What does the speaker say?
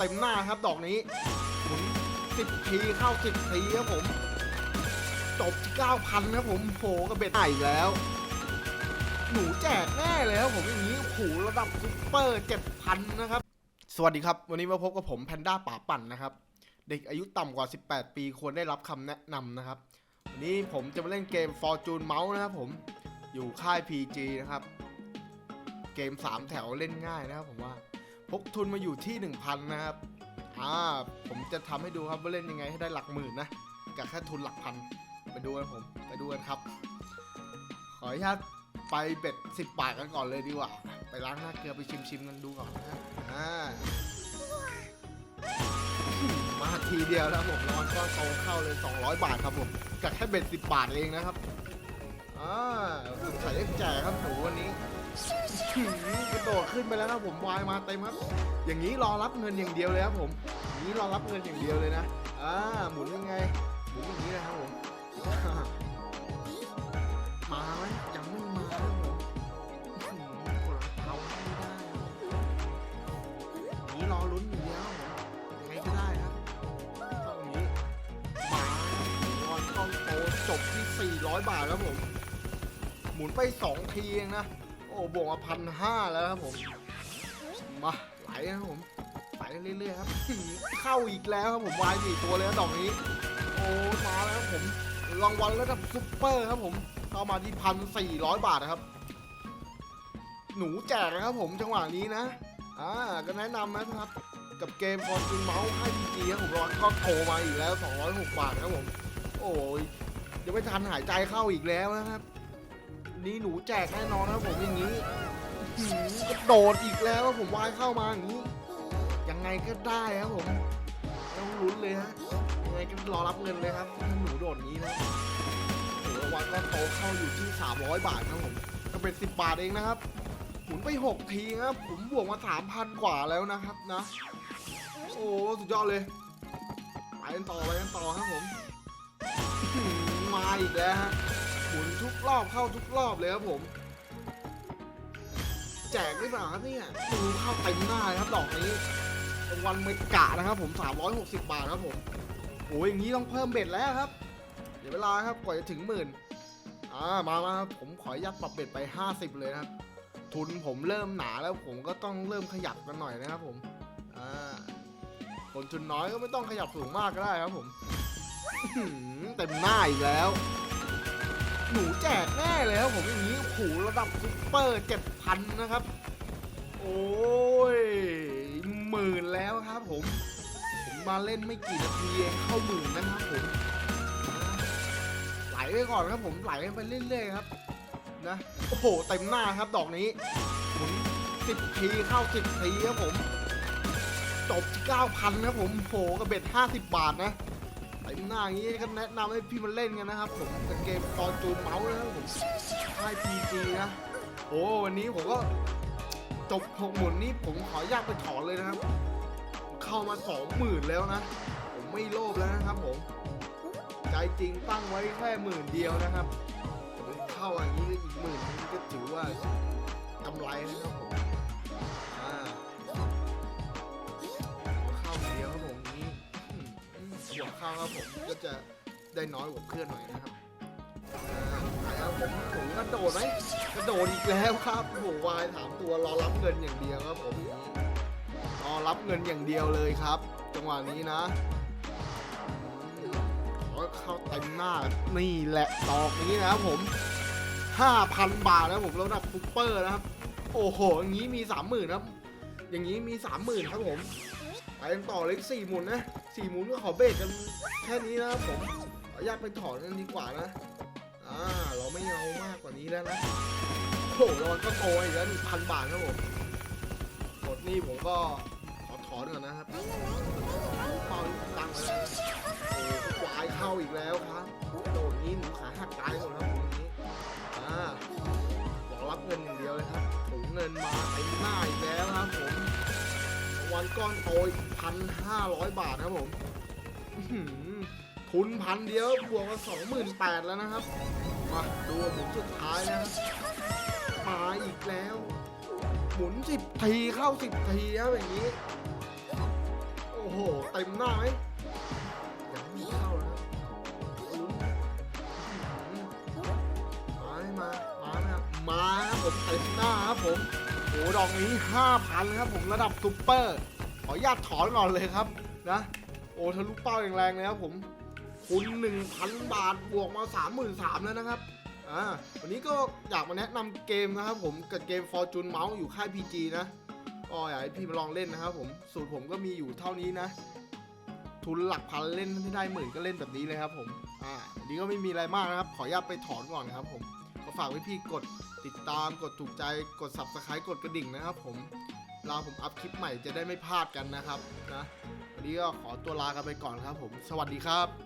เต็มหน้าครับดอกนี้หมุนสิบทีเข้าสิบทีครับผม จบที่เก้าพันครับผมโผกระเบ็ดใหม่แล้ว หนูแจกแน่เลยครับผมอย่างนี้โอ้โหระดับซุปเปอร์เจ็ดพันนะครับ สวัสดีครับ วันนี้มาพบกับผมแพนด้าป่าปั่นนะครับ เด็กอายุต่ำกว่า 18 ปีควรได้รับคำแนะนำนะครับ วันนี้ผมจะมาเล่นเกม Fortune Mouse นะครับผมอยู่ค่าย PG นะครับ เกม 3 แถวเล่นง่ายนะครับผมว่า พกทุนมาอยู่ที่ 1,000 นะครับ อ่า ผมจะทำให้ดูครับว่าเล่นยังไงให้ได้หลักหมื่นนะกับแค่ทุนหลักพัน ไปดูกันผม ไปดูกันครับ ขออนุญาตไปเบ็ด10 บาทกันก่อนเลยดีกว่า ไปล้างหน้าเกลือไปชิมๆกันดูก่อนนะอ่ามาทีเดียวแล้วผมรอนก้อนโตเข้าเลย 200 บาทครับผมกับแค่เบ็ด10 บาทเองนะครับ อ่าสงสัยได้แจกครับหนู หือกระโดดขึ้นไปแล้วครับผมวายมาเต็มครับ อย่างนี้รอรับเงินอย่างเดียวเลยครับผมอย่างนี้รอรับเงินอย่างเดียวเลยนะอ่าหมุนยังไงหมุนอย่างนี้นะครับผมมาไหมยังไม่มาครับผมอื้อหือกดเอาไม่ได้อย่างนี้รอลุ้นอย่างเดียวผมยังไงก็ได้ครับเท่านี้มาบอลต้องโตจบที่ 400 บาทครับผม หมุนไป 2 ทีเองนะ บวกมาพันห้าแล้วครับผม มาไหลนะครับผมไหลเรื่อยๆครับ เข้าอีกแล้วครับผมวายสี่ตัวเลยครับดอกนี้ โอ้มาแล้วครับผมรางวัลระดับซุปเปอร์ครับผมเข้ามาที่พันสี่ร้อยบาทนะครับ หนูแจกนะครับผมจังหวะนี้นะอ่าก็แนะนำนะครับ กับเกมฟอร์จูนเมาส์ค่ายพีจีครับผมร้อนก็โทรมาอีกแล้ว 206 บาทครับผม โอ้ยยังไม่ทันหายใจเข้าอีกแล้วนะครับ นี่หนูแจกแน่นอนครับผมอย่างนี้กระโดดอีกแล้วผมวายเข้ามาอย่างนี้ ยังไงก็ได้ครับผมต้องลุ้นเลยฮะยังไงก็รอรับเงินเลยครับถ้าหนูโดดนี้นะโอ้โหรางวัลก็โตเข้าอยู่ที่ 300 บาทครับผมก็เป็น 10 บาทเองนะครับหมุนไป 6 ทีครับผมบวกมา 3,000 กว่าแล้วนะครับนะโอ้สุดยอดเลยไปกันต่อไปกันต่อครับผมมาอีกแล้วฮะ รอบเข้าทุกรอบเลยครับผม แจกหรือเปล่าครับเนี่ยดูเข้าเต็มหน้าเลยครับดอกนี้รางวัลเมกะนะครับผม 360 บาทครับผมโอ้ยอย่างนี้ต้องเพิ่มเบ็ดแล้วครับ เดี๋ยวเวลาครับกว่าจะถึงหมื่นอ่ามามาครับผมขออนุญาตปรับเบ็ดไป 50 เลยนะครับ ทุนผมเริ่มหนาแล้วผมก็ต้องเริ่มขยับกันหน่อยนะครับผมอ่าคนทุนน้อยก็ไม่ต้องขยับสูงมากก็ได้ครับผมเต็มหน้าอีกแล้ว หนูแจกแน่เลยครับผมอย่างนี้โอ้ระดับซุปเปอร์เจ็ดพันนะครับ โอ้ยหมื่นแล้วครับผม ผมมาเล่นไม่กี่นาทีเองเข้าหมื่นนะครับผมไหลไปก่อนครับผมไหลไปเรื่อยๆครับนะโอ้โหเต็มหน้าครับดอกนี้หมุนสิบทีเข้าสิบทีครับผม จบที่เก้าพันครับผมโผกระเบ็ดห้าสิบบาทนะ ต็มหน้าอย่างนี้ก็แนะนำให้พี่มันเล่นกันนะครับผมกับเกมฟอร์จูนเมาส์นะครับผมค่ายพีจีนะ โอ้วันนี้ผมก็จบหกหมุนนี้ผมขออนุญาตไปถอนเลยนะครับ เข้ามาสองหมื่นแล้วนะ ผมไม่โลภแล้วนะครับผมใจจริงตั้งไว้แค่หมื่นเดียวนะครับแต่ผมเข้าอย่างนี้ก็อีกหมื่นก็ถือว่ากำไรนะครับผม วเข้าครับผมก็จะได้น้อยกว่าเพื่อนหน่อยนะครับไหนครับผมผมกระโดดไหมกระโดดอีกแล้วครับโอ้โหวายถามตัวรอรับเงินอย่างเดียวครับผมรอรับเงินอย่างเดียวเลยครับ จังหวะนี้นะขอเข้าเต็มหน้านี่แหละดอกนี้นะครับผม5,000 บาทนะครับผมระดับซุปเปอร์นะครับ โอ้โห อย่างนี้มี 30,000ครับ อย่างนี้มี 30,000 ครับผม ไปต่อเลยสี่หมุนนะ สี่หมุนก็ขอเบรกกันแค่นี้นะผมขออนุญาตไปถอนกันดีกว่านะ อ่า เราไม่เอามากกว่านี้แล้วนะโอ้โหราก็โกยแล้วหนึ่งพันบาทครับผมหมดนี่ผมก็ขอถอนก่อนนะครับเป่าตังค์ไป วันก้อนโตพันห้าร้อยบาทครับผมทุนพันเดียวบวกมาสองหมื่นแปดแล้วนะครับ มาดูหมุนสุดท้ายนะครับมาอีกแล้ว หมุนสิบทีเข้าสิบทีครับอย่างนี้ โอ้โหเต็มหน้าไหมยังไม่เข้านะลุ้นมาไม่มา มาครับมาครับผมเต็มหน้าครับผม โอ้ดอกนี้ 5,000 ครับผมระดับซุปเปอร์ ขออนุญาตถอนก่อนเลยครับนะ โอ้ทะลุเป้าอย่างแรงเลยครับผมคุณ1,000 บาทบวกมา 33,000แล้วนะครับอ่าวันนี้ก็อยากมาแนะนำเกมนะครับผมกับเกม Fortune Mouse อยู่ค่าย PG นะก็อยากให้พี่มาลองเล่นนะครับผมสูตรผมก็มีอยู่เท่านี้นะ ทุนหลักพันเล่นไม่ได้หมื่นก็เล่นแบบนี้เลยครับผมอ่าวันนี้ก็ไม่มีอะไรมากนะครับ ขออนุญาตไปถอนก่อนนะครับผม ฝากไว้พี่กดติดตามกดถูกใจกด subscribe กดกระดิ่งนะครับผมเวลาผมอัพคลิปใหม่จะได้ไม่พลาดกันนะครับนะวันนี้ก็ขอตัวลากันไปก่อนครับผม สวัสดีครับ